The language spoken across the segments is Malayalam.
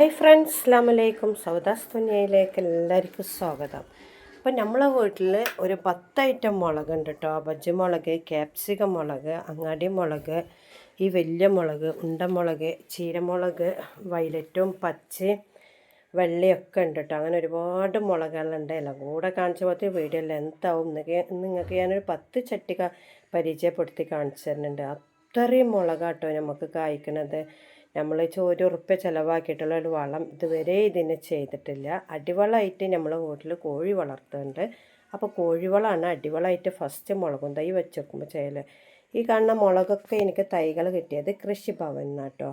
ഹായ് ഫ്രണ്ട്സ് അസ്ലാമലൈക്കും സൗദാസ് തുനിയയിലേക്ക് എല്ലാവർക്കും സ്വാഗതം. അപ്പം നമ്മളെ വീട്ടിൽ ഒരു പത്ത് ഐറ്റം മുളകുണ്ട് കേട്ടോ ബജ്ജി മുളക് മുളക് അങ്ങാടി മുളക് ഈ വലിയ മുളക് ഉണ്ടമുളക് ചീരമുളക് വയലറ്റും പച്ച വെള്ളയൊക്കെ ഉണ്ട് കേട്ടോ അങ്ങനെ ഒരുപാട് മുളകുകളുണ്ട്. എല്ലാം കൂടെ കാണിച്ച പോലത്തെ എന്താവും നിങ്ങൾക്ക് ഞാനൊരു പത്ത് ചട്ടിക പരിചയപ്പെടുത്തി കാണിച്ചു തരുന്നുണ്ട്. അത്രയും മുളകാട്ടോ നമുക്ക് കായ്ക്കണത്. നമ്മൾ ചോറ് ഉറുപ്പ്യ ചിലവാക്കിയിട്ടുള്ള ഒരു വളം ഇതുവരെ ഇതിന് ചെയ്തിട്ടില്ല. അടിവളമായിട്ട് നമ്മൾ വീട്ടിൽ കോഴി വളർത്തുന്നുണ്ട്. അപ്പോൾ കോഴിവളമാണ് അടിവളമായിട്ട് ഫസ്റ്റ് മുളകും തൈ വെച്ചെടുക്കുമ്പോൾ ചെയ്യൽ ഈ കാണുന്ന മുളകൊക്കെ എനിക്ക് തൈകൾ കിട്ടിയത് കൃഷിഭവനിൽ കേട്ടോ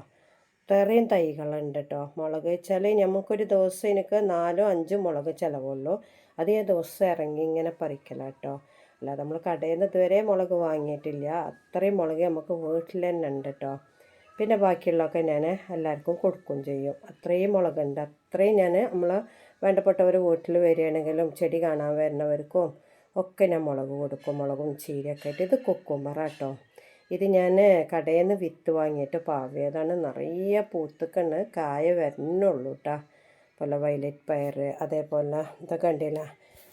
ഇത്രയും തൈകളുണ്ട് കേട്ടോ മുളക് വെച്ചാൽ നമുക്കൊരു ദിവസം എനിക്ക് നാലോ അഞ്ചോ മുളക് ചിലവുള്ളൂ. അത് ഞാൻ ദിവസം ഇറങ്ങി ഇങ്ങനെ പറിക്കല കേട്ടോ അല്ല നമ്മൾ കടയിൽ നിന്ന് ഇതുവരെ മുളക് വാങ്ങിയിട്ടില്ല. അത്രയും മുളക് നമുക്ക് വീട്ടിൽ തന്നെ ഉണ്ട് കേട്ടോ പിന്നെ ബാക്കിയുള്ളതൊക്കെ ഞാൻ എല്ലാവർക്കും കൊടുക്കുകയും ചെയ്യും. അത്രയും മുളകുണ്ട്. അത്രയും ഞാൻ നമ്മൾ വേണ്ടപ്പെട്ടവർ വീട്ടിൽ വരികയാണെങ്കിലും ചെടി കാണാൻ വരുന്നവർക്കും ഒക്കെ ഞാൻ മുളക് കൊടുക്കും. മുളകും ചീരയൊക്കെ ആയിട്ട്. ഇത് കുക്കുമ്പറ കേട്ടോ ഇത് ഞാൻ കടയിൽ നിന്ന് വിത്ത് വാങ്ങിയിട്ട് പാവിയതാണ്. നിറയെ പൂത്തുക്കണ് കായ വരുന്നുള്ളൂ കേട്ടോ പോലെ വയലറ്റ് പയർ അതേപോലെ ഇതൊക്കെ കണ്ടില്ല?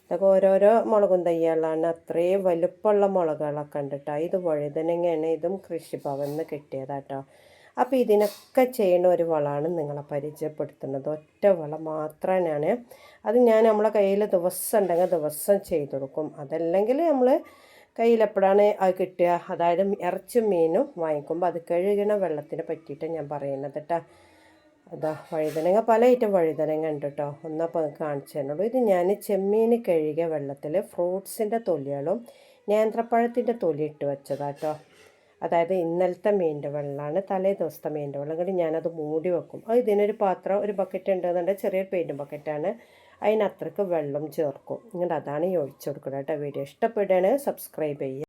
ഇതൊക്കെ ഓരോരോ മുളകും തയ്യാളാണ് അത്രയും വലുപ്പമുള്ള മുളകുകളൊക്കെ ഉണ്ട് കേട്ടോ ഇത് വഴുതനങ്ങയാണ്. ഇതും കൃഷിഭവനിൽ നിന്ന് കിട്ടിയതാട്ടോ അപ്പോൾ ഇതിനൊക്കെ ചെയ്യുന്ന ഒരു വളമാണ് നിങ്ങളെ പരിചയപ്പെടുത്തുന്നത്. ഒറ്റ വളം മാത്രമാണ് അത് ഞാൻ നമ്മളെ കയ്യിൽ ദിവസം ഉണ്ടെങ്കിൽ ദിവസം ചെയ്ത് കൊടുക്കും. അതല്ലെങ്കിൽ നമ്മൾ കയ്യിൽ എപ്പോഴാണ് അത് കിട്ടുക? അതായത് ഇറച്ചും മീനും വാങ്ങിക്കുമ്പോൾ അത് കഴുകണ വെള്ളത്തിനെ പറ്റിയിട്ട് ഞാൻ പറയുന്നത് കേട്ടോ. അതാ വഴുതനങ്ങ പല ഐറ്റം വഴുതനങ്ങ ഉണ്ട് കേട്ടോ. ഒന്നപ്പോൾ കാണിച്ചു തന്നുള്ളൂ ഇത് ഞാൻ ചെമ്മീൻ കഴുകിയ വെള്ളത്തിൽ ഫ്രൂട്ട്സിന്റെ തൊലികളും നേന്ത്രപ്പഴത്തിന്റെ തൊലി ഇട്ട് വെച്ചതാട്ടോ അതായത് ഇന്നലത്തെ മീന്റെ വെള്ളമാണ് തലേ ദിവസത്തെ മീന്റെ വെള്ളം കൂടി ഞാനത് മൂടി വെക്കും. അത് ഇതിനൊരു പാത്രം ഒരു ബക്കറ്റ് ഉണ്ടെന്നുണ്ടെങ്കിൽ ചെറിയൊരു പെയിന്റ് ബക്കറ്റാണ് അതിനത്രക്ക് വെള്ളം ചേർക്കും. ഇങ്ങനെ അതാണ് ഈ ഒഴിച്ചു കൊടുക്കുന്നത് കേട്ടോ വീഡിയോ. ഇഷ്ടപ്പെടുകയാണെങ്കിൽ സബ്സ്ക്രൈബ് ചെയ്യുക.